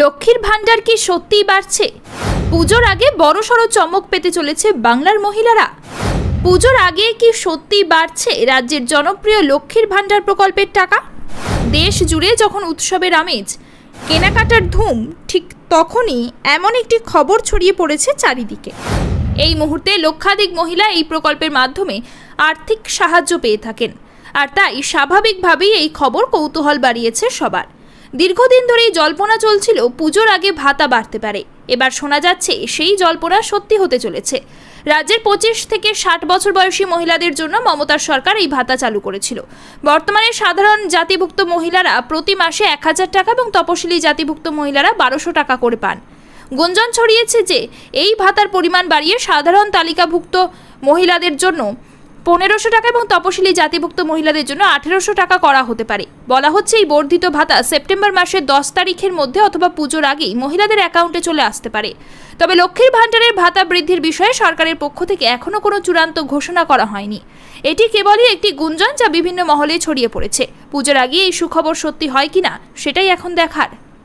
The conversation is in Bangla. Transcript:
লক্ষ্মীর ভাণ্ডার কি সত্যিই বাড়ছে? পুজোর আগে বড়সড় চমক পেতে চলেছে বাংলার মহিলারা। পুজোর আগে কি সত্যিই বাড়ছে রাজ্যের জনপ্রিয় লক্ষ্মীর ভাণ্ডার প্রকল্পের টাকা? দেশ জুড়ে যখন উৎসবের আমেজ, কেনাকাটার ধুম, ঠিক তখনই এমন একটি খবর ছড়িয়ে পড়েছে চারিদিকে। এই মুহূর্তে লক্ষাধিক মহিলা এই প্রকল্পের মাধ্যমে আর্থিক সাহায্য পেয়ে থাকেন। আর তাই স্বাভাবিকভাবেই এই খবর কৌতূহল বাড়িয়েছে সবার। দীর্ঘদিন ধরেই জল্পনা চলছিল পুজোর আগে ভাতা বাড়তে পারে। এবার শোনা যাচ্ছে সেই জল্পনা সত্যি হতে চলেছে। রাজ্যের পঁচিশ থেকে ষাট বছর বয়সী মহিলাদের জন্য মমতার সরকার এই ভাতা চালু করেছিল। বর্তমানে সাধারণ জাতিভুক্ত মহিলারা প্রতি মাসে এক হাজার টাকা এবং তপশিলি জাতিভুক্ত মহিলারা বারোশো টাকা করে পান। গুঞ্জন ছড়িয়েছে যে, এই ভাতার পরিমাণ বাড়িয়ে সাধারণ তালিকাভুক্ত মহিলাদের জন্য পনেরোশো টাকা এবং তপশিলি জাতিভুক্ত মহিলাদের জন্য আঠেরোশো টাকা করা হতে পারে। বলা হচ্ছে এই বর্ধিত ভাতা সেপ্টেম্বর মাসের দশ তারিখের মধ্যে অথবা পুজোর আগেই মহিলাদের অ্যাকাউন্টে চলে আসতে পারে। তবে লক্ষ্মীর ভাণ্ডারের ভাতা বৃদ্ধির বিষয়ে সরকারের পক্ষ থেকে এখনও কোনো চূড়ান্ত ঘোষণা করা হয়নি। এটি কেবলই একটি গুঞ্জন যা বিভিন্ন মহলে ছড়িয়ে পড়েছে। পুজোর আগে এই সুখবর সত্যি হয় কিনা, সেটাই এখন দেখার।